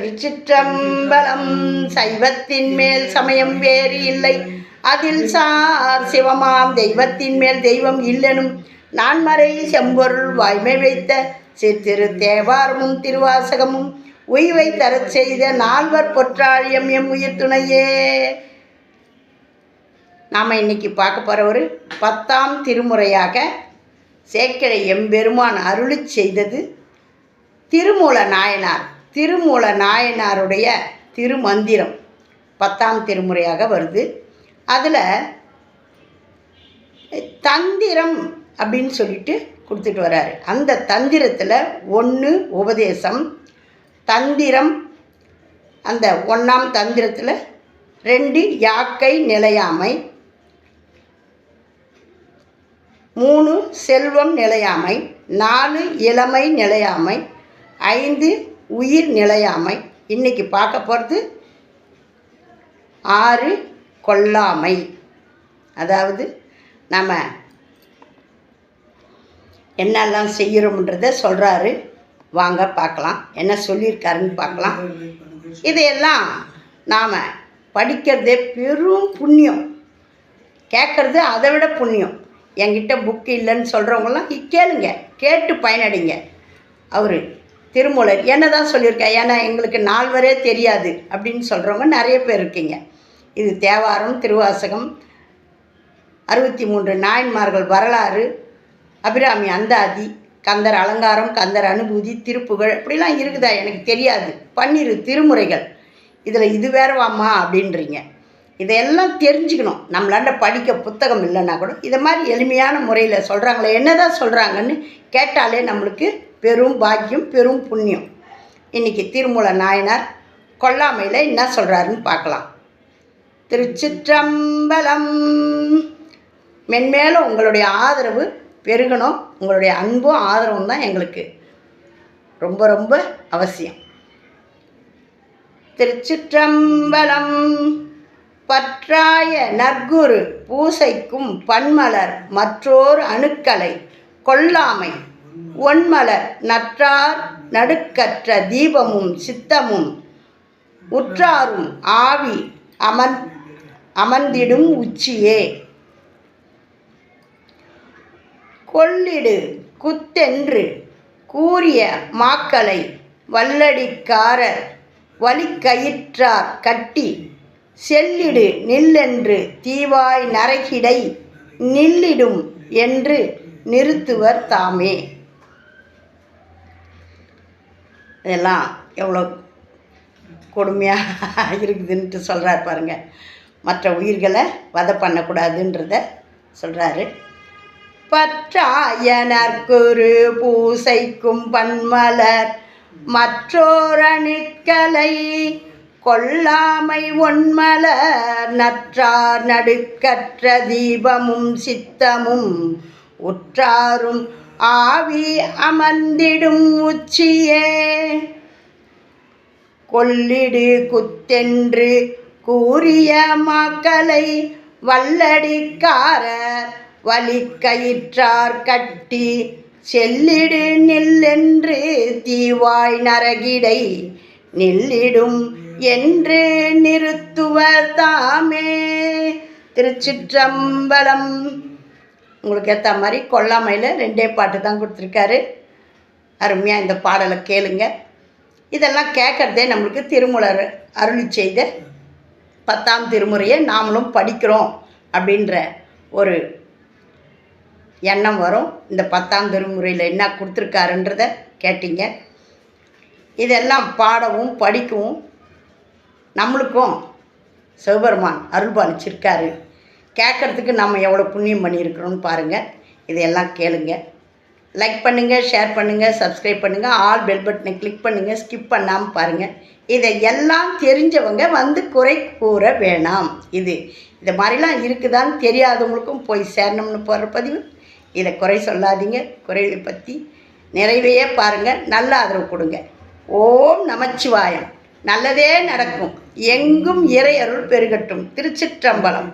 திருச்சிற்றம்பலம் சைவத்தின் மேல் சமயம் வேறு இல்லை. அதில் சார் சிவமாம் தெய்வத்தின் மேல் தெய்வம் இல்லெனும் நான்மறை செம்பொருள் வாய்மை வைத்த சித்திரு தேவாரமும் திருவாசகமும் உய்வை தரச் செய்த நால்வர் பொற்றாழியம் எம் உயிர் துணையே. நாம் இன்னைக்கு பார்க்க போகிற ஒரு பத்தாம் திருமுறையாக சேக்கிழ எம்பெருமான் அருளி செய்தது திருமூல நாயனார். திருமூல நாயனாருடைய திருமந்திரம் பத்தாம் திருமுறையாக வருது. அதில் தந்திரம் அப்படின்னு சொல்லிட்டு கொடுத்துட்டு வராரு. அந்த தந்திரத்தில் ஒன்று உபதேசம் தந்திரம் அந்த ஒன்றாம் தந்திரத்தில் ரெண்டு யாக்கை நிலையாமை மூணு செல்வம் நிலையாமை நாலு இளமை நிலையாமை ஐந்து உயிர் நிலையாமை. இன்னைக்கு பார்க்க போகிறது ஆறு கொல்லாமை. அதாவது நம்ம என்னெல்லாம் செய்கிறோம்ன்றத சொல்கிறாரு வாங்க பார்க்கலாம். என்ன சொல்லியிருக்காருன்னு பார்க்கலாம். இதையெல்லாம் நாம் படிக்கிறதே பெரும் புண்ணியம். கேட்குறது அதை விட புண்ணியம். என்கிட்ட புக்கு இல்லைன்னு சொல்கிறவங்களாம் கேளுங்க. கேட்டு பயனடைங்க. அவர் திருமூலர். என்ன தான் சொல்லியிருக்கேன் ஏன்னா எங்களுக்கு நால்வரே தெரியாது அப்படின்னு சொல்கிறவங்க நிறைய பேர் இருக்கீங்க. இது தேவாரம் திருவாசகம் அறுபத்தி மூன்று நாயன்மார்கள் வரலாறு அபிராமி அந்தாதி கந்தர் அலங்காரம் கந்தர் அனுபூதி திருப்புகழ் இப்படிலாம் இருக்குதா? எனக்கு தெரியாது. பன்னிரு திருமுறைகள். இதில் இது வேறவாம்மா அப்படின்றீங்க. இதையெல்லாம் தெரிஞ்சுக்கணும். நம்மளாண்ட படிக்க புத்தகம் இல்லைன்னா கூட இதை மாதிரி எளிமையான முறையில் சொல்கிறாங்களே என்ன தான் சொல்கிறாங்கன்னு கேட்டாலே நம்மளுக்கு பெரும் பாக்கியம் பெரும் புண்ணியம். இன்றைக்கி திருமூல நாயனார் கொல்லாமையில் என்ன சொல்கிறாருன்னு பார்க்கலாம். திருச்சிற்றம்பலம். மென்மேலும் உங்களுடைய ஆதரவு பெருகணும். உங்களுடைய அன்பும் ஆதரவும் தான் எங்களுக்கு ரொம்ப ரொம்ப அவசியம். திருச்சிற்றம்பலம். பற்றாய நற்குரு பூசைக்கும் பன்மலர் மற்றோர் அணுக்களை கொல்லாமை ஒன்மலர் நற்றார் நடுக்கற்ற தீபமும் சித்தமும் உற்றாரும் ஆவி அமன் அமர்ந்திடும் உச்சியே. கொள்ளிடு குத்தென்று கூறிய மாக்களை வல்லடிக்காரர் வலிக்கயிற்றார் கட்டி செல்லிடு நில்லென்று தீவாய் நரகிடை நில்லிடும் என்று நிறுத்துவர் தாமே. இதெல்லாம் எவ்வளோ கொடுமையாக இருக்குதுன்ட்டு சொல்கிறார் பாருங்க. மற்ற உயிர்களை வதை பண்ணக்கூடாதுன்றத சொல்கிறாரு பற்றாயனற்குரு பூசைக்கும் பன்மலர் மற்றோரணுக்களை கொல்லாமை ஒன்மலர் நற்றார் நடுக்கற்ற தீபமும் சித்தமும் உற்றாரும் ஆவி அமர்ந்திடும் உச்சியே. கொள்ளிடு குத்தென்று கூறிய மக்களை வல்லடிக்காரர் வலிக்கயிற்றார் கட்டி செல்லிடு நில்லென்று தீவாய் நரகிடை நில்லிடும் என்று நிறுத்துவர் தாமே. திருச்சிற்றம்பலம் உங்களுக்கு ஏற்ற மாதிரி கொல்லாமையில் ரெண்டே பாட்டு தான் கொடுத்துருக்காரு. அருமையாக இந்த பாடலை கேளுங்க. இதெல்லாம் கேட்குறதே நம்மளுக்கு திருமலர் அருளி செய்த பத்தாம் திருமுறையை நாமளும் படிக்கிறோம் அப்படின்ற ஒரு எண்ணம் வரும். இந்த பத்தாம் திருமுறையில் என்ன கொடுத்துருக்காருன்றத கேட்டீங்க. இதெல்லாம் பாடவும் படிக்கவும் நம்மளுக்கும் சிவபெருமான் அருள்பாலிச்சிருக்காரு. கேட்குறதுக்கு நம்ம எவ்வளோ புண்ணியம் பண்ணியிருக்கிறோம்னு பாருங்கள் இதையெல்லாம் கேளுங்க. லைக் பண்ணுங்கள் ஷேர் பண்ணுங்கள் சப்ஸ்கிரைப் பண்ணுங்கள் ஆல் பெல் பட்டனை கிளிக் பண்ணுங்கள் ஸ்கிப் பண்ணாமல் பாருங்கள் இதை எல்லாம் தெரிஞ்சவங்க வந்து குறை கூற வேணாம். இது இந்த மாதிரிலாம் இருக்குதான்னு தெரியாதவங்களுக்கும் போய் சேரணும்னு போகிற பதிவு. இதை குறை சொல்லாதீங்க. குறைவை பற்றி நிறைவையே பாருங்கள் நல்ல ஆதரவு கொடுங்க. ஓம் நமச்சிவாயம். நல்லதே நடக்கும். எங்கும் இறை அருள் பெருகட்டும். திருச்சிற்றம்பலம்.